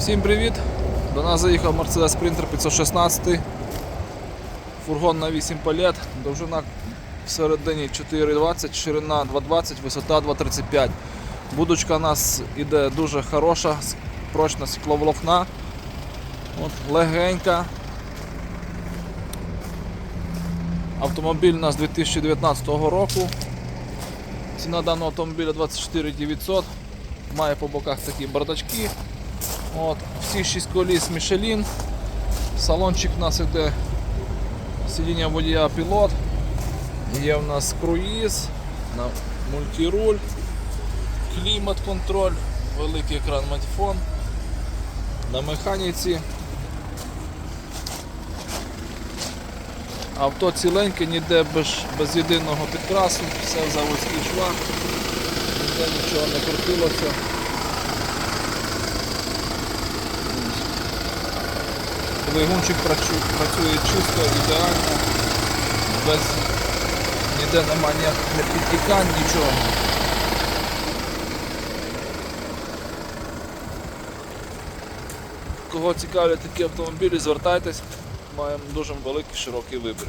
Всім привіт! До нас заїхав Mercedes Sprinter 516. Фургон на 8 палет, довжина всередині 4,20, ширина 2,20, висота 2,35. Будочка у нас іде дуже хороша, прочна стекловолокна. От, легенька. Автомобіль у нас 2019 року. Ціна даного автомобіля 24 900. Має по боках такі бардачки. От, всі 6 коліс Michelin. Салончик у нас іде сидіння водія пілот. Є в нас круїз, мультируль, клімат-контроль, великий екран мультифон. На механіці. Авто ціленьке, ніде без, без єдиного підкрасу, все в заводських швах, ніде нічого не крутилося. Двигунчик працює чисто, ідеально, без ніде немає ніяких підтікань, нічого. Кого цікавлять такі автомобілі, звертайтесь, маємо дуже великий широкий вибір.